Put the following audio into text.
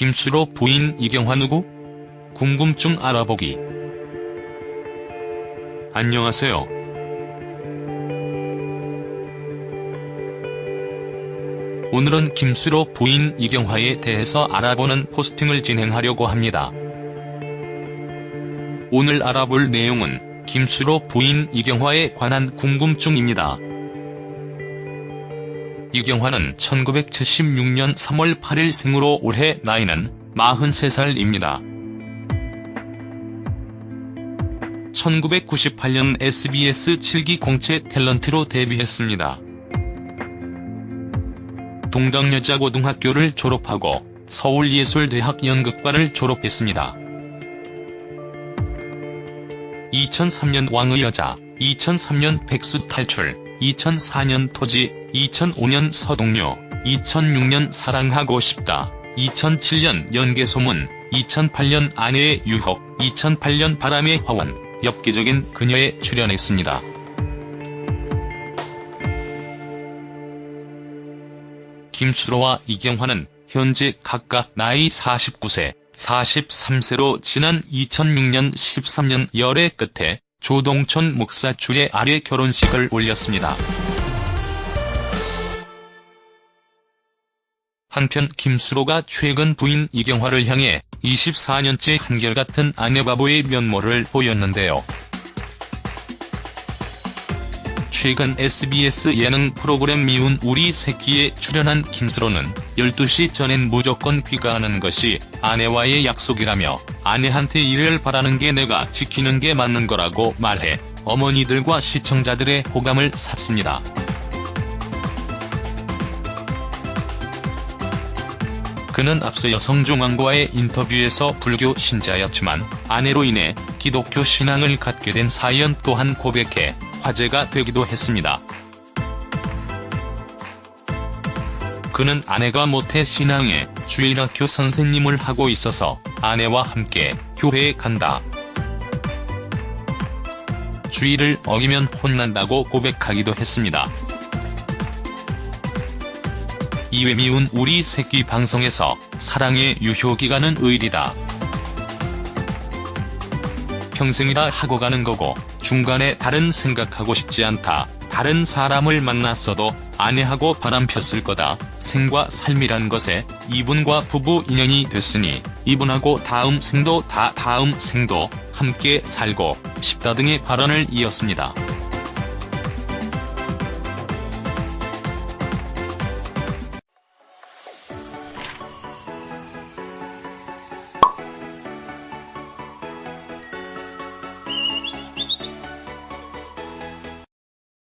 김수로 부인 이경화 누구? 궁금증 알아보기. 안녕하세요. 오늘은 김수로 부인 이경화에 대해서 알아보는 포스팅을 진행하려고 합니다. 오늘 알아볼 내용은 김수로 부인 이경화에 관한 궁금증입니다. 이경화는 1976년 3월 8일 생으로 올해 나이는 43살입니다. 1998년 SBS 7기 공채 탤런트로 데뷔했습니다. 동덕여자고등학교를 졸업하고 서울예술대학 연극과를 졸업했습니다. 2003년 왕의 여자, 2003년 백수 탈출, 2004년 토지, 2005년 서동요, 2006년 사랑하고 싶다, 2007년 연계소문, 2008년 아내의 유혹, 2008년 바람의 화원, 엽기적인 그녀에 출연했습니다. 김수로와 이경화는 현재 각각 나이 49세, 43세로 지난 2006년 13년 열애 끝에 조동천 목사 주례 아래 결혼식을 올렸습니다. 한편 김수로가 최근 부인 이경화를 향해 24년째 한결같은 아내바보의 면모를 보였는데요. 최근 SBS 예능 프로그램 미운 우리 새끼에 출연한 김수로는 12시 전엔 무조건 귀가하는 것이 아내와의 약속이라며 아내한테 이를 바라는 게 내가 지키는 게 맞는 거라고 말해 어머니들과 시청자들의 호감을 샀습니다. 그는 앞서 여성 중앙과의 인터뷰에서 불교 신자였지만 아내로 인해 기독교 신앙을 갖게 된 사연 또한 고백해 화제가 되기도 했습니다. 그는 아내가 모태 신앙의 주일학교 선생님을 하고 있어서 아내와 함께 교회에 간다. 주의를 어기면 혼난다고 고백하기도 했습니다. 이외 미운 우리 새끼 방송에서 사랑의 유효기간은 의리다. 평생이라 하고 가는 거고 중간에 다른 생각하고 싶지 않다. 다른 사람을 만났어도 아내하고 바람 폈을 거다. 생과 삶이란 것에 이분과 부부 인연이 됐으니 이분하고 다음 생도 다 다음 생도 함께 살고 싶다 등의 발언을 이었습니다.